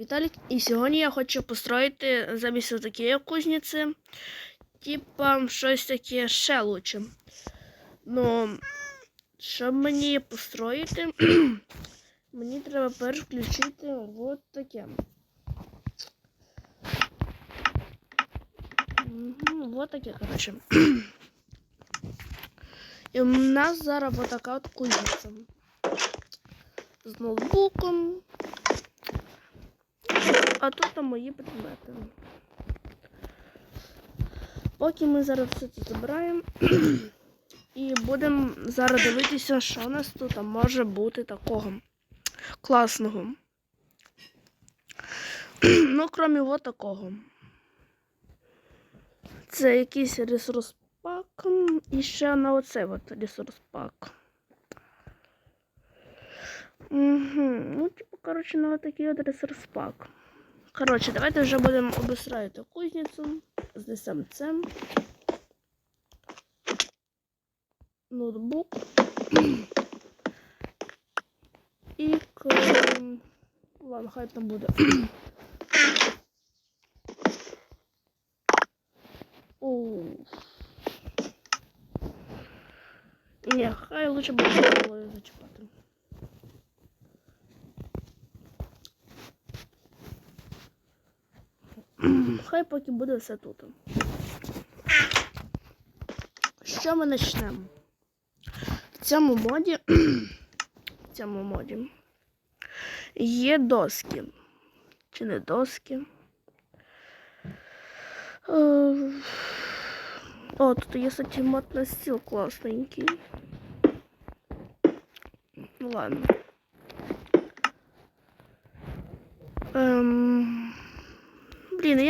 Віталік, і сьогодні я хочу построїти замість такої кузниці, типа щось таке ще лучше. Ну, щоб мені построїти, мені треба перш включити от таке. Угу, вот таке, коротше. І у нас зараз вот така от кузниця. З ноутбуком. А тут там мої предмети. Поки ми зараз все це забираємо і будемо зараз дивитися, що у нас тут може бути такого класного. Ну, крім от такого. Це якийсь ресурс пак і ще на оцей от ресурс пак. Угу. Ну, типу, коротше, на такий от ресурс пак. Коротше, давайте вже будемо обустраивати кузницю. Знесемо це. Ноутбук. І к... Ладно, хай там буде. Оу. Ні, хай лучше буде зачіпати. Хай поки буде все тут. Що ми почнемо? В цьому моді. В цьому моді є доски. Чи не доски? Е, О, тут є кстати, мод на стіл класненький. Ладно.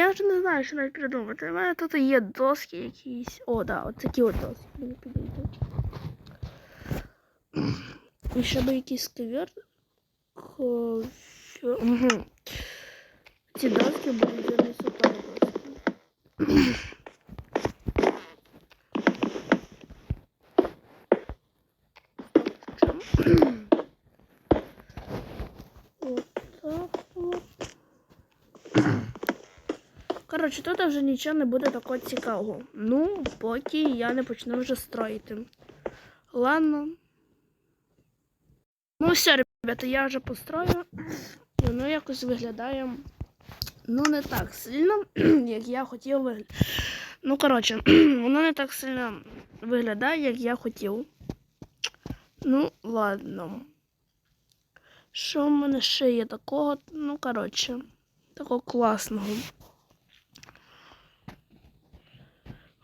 я вже не знаю, що навіть придумати. У мене тут є доски якісь. О, да, от такі от доски мені підійдуть. І ще би якийсь ковер. Ковер. Угу. Ці доски будуть замість отої доски. Коротше, тут вже нічого не буде такого цікавого. Ну, поки я не почну вже строїти. Ладно. Ну, все, ребята, я вже построю. І воно якось виглядає. Ну, не так сильно, як я хотів виглядати. Ну, коротше, воно не так сильно виглядає, як я хотів. Ну, ладно. Що в мене ще є такого? Ну, коротше, такого класного.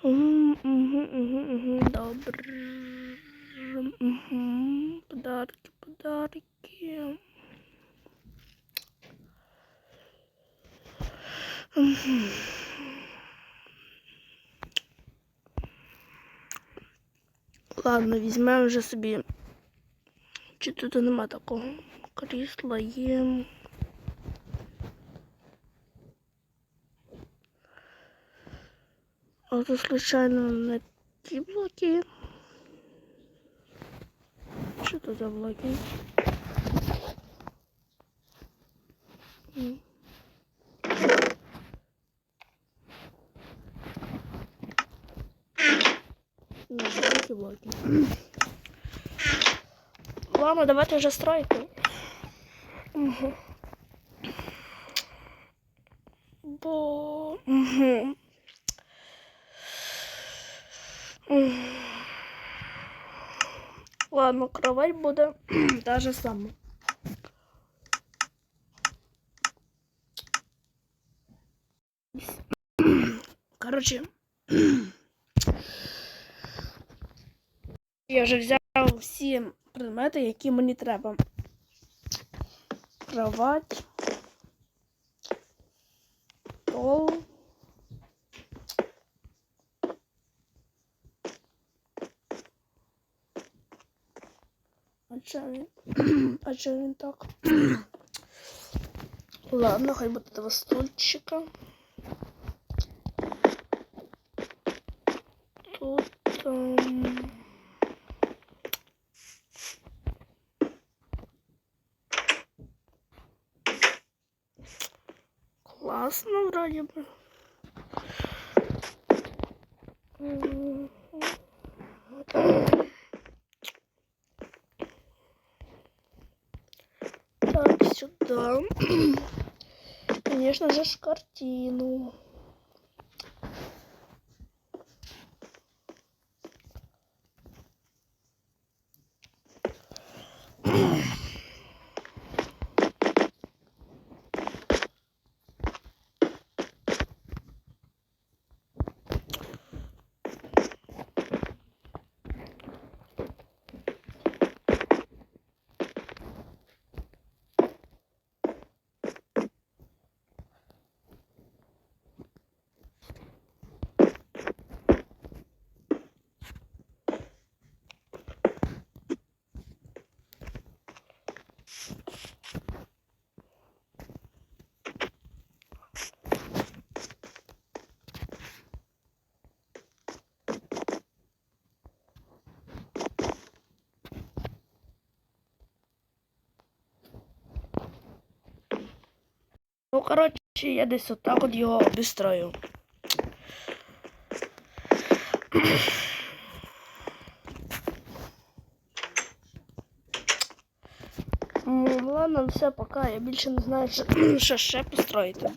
Угу, угу, угу, угу, добре. Угу, подарки, подарки. Ладно, візьмемо вже собі. Чи тут нема такого? Крісла є. А тут случайно не ті блоки. Що це за блоки? Ні, блоки, блоки. Ладно, давайте вже строїти. Угу. Бо... Угу. Ладно, кровать буде та же сама. Короче, я вже взяв всі предмети, які мені треба. Кровать, стол. А чого він? А чого він так? Ладно, хай буде два стульчика. Тут там... класно, вроді би. Сюда. Конечно же, картину. Ну, коротше, я десь отак от його обістрою. Ну, ладно, все, пока. Я більше не знаю, що, ще построїти.